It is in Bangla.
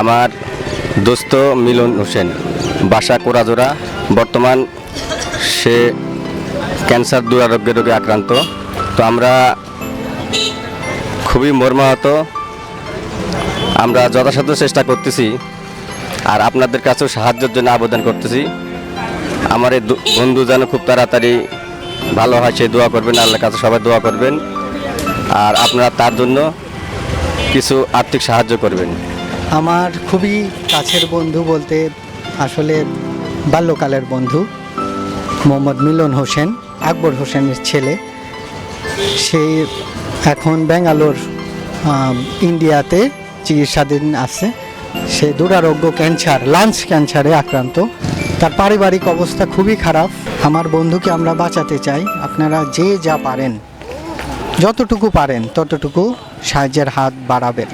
আমার দোস্ত মিলন হোসেন, বাসা কোরাজোড়া, বর্তমান সে ক্যান্সার দুরারোগ্য রোগে আক্রান্ত। তো আমরা খুবই মর্মাহত। আমরা যথাসাধ্য চেষ্টা করতেছি আর আপনাদের কাছেও সাহায্যের জন্য আবেদন করতেছি। আমার এই বন্ধু যেন খুব তাড়াতাড়ি ভালো হয়, সে দোয়া করবেন, আল্লাহর কাছে সবাই দোয়া করবেন। আর আপনারা তার জন্য কিছু আর্থিক সাহায্য করবেন। আমার খুবই কাছের বন্ধু বলতে আসলে বাল্যকালের বন্ধু, মোহাম্মদ মিলন হোসেন, আকবর হোসেনের ছেলে। সে এখন ব্যাঙ্গালোর ইন্ডিয়াতে চিকিৎসাধীন আছে। সে দুরারোগ্য ক্যান্সার লাঞ্চ ক্যান্সারে আক্রান্ত। তার পারিবারিক অবস্থা খুবই খারাপ। আমার বন্ধুকে আমরা বাঁচাতে চাই। আপনারা যে যা পারেন, যতটুকু পারেন, ততটুকু সাহায্যের হাত বাড়াবেন।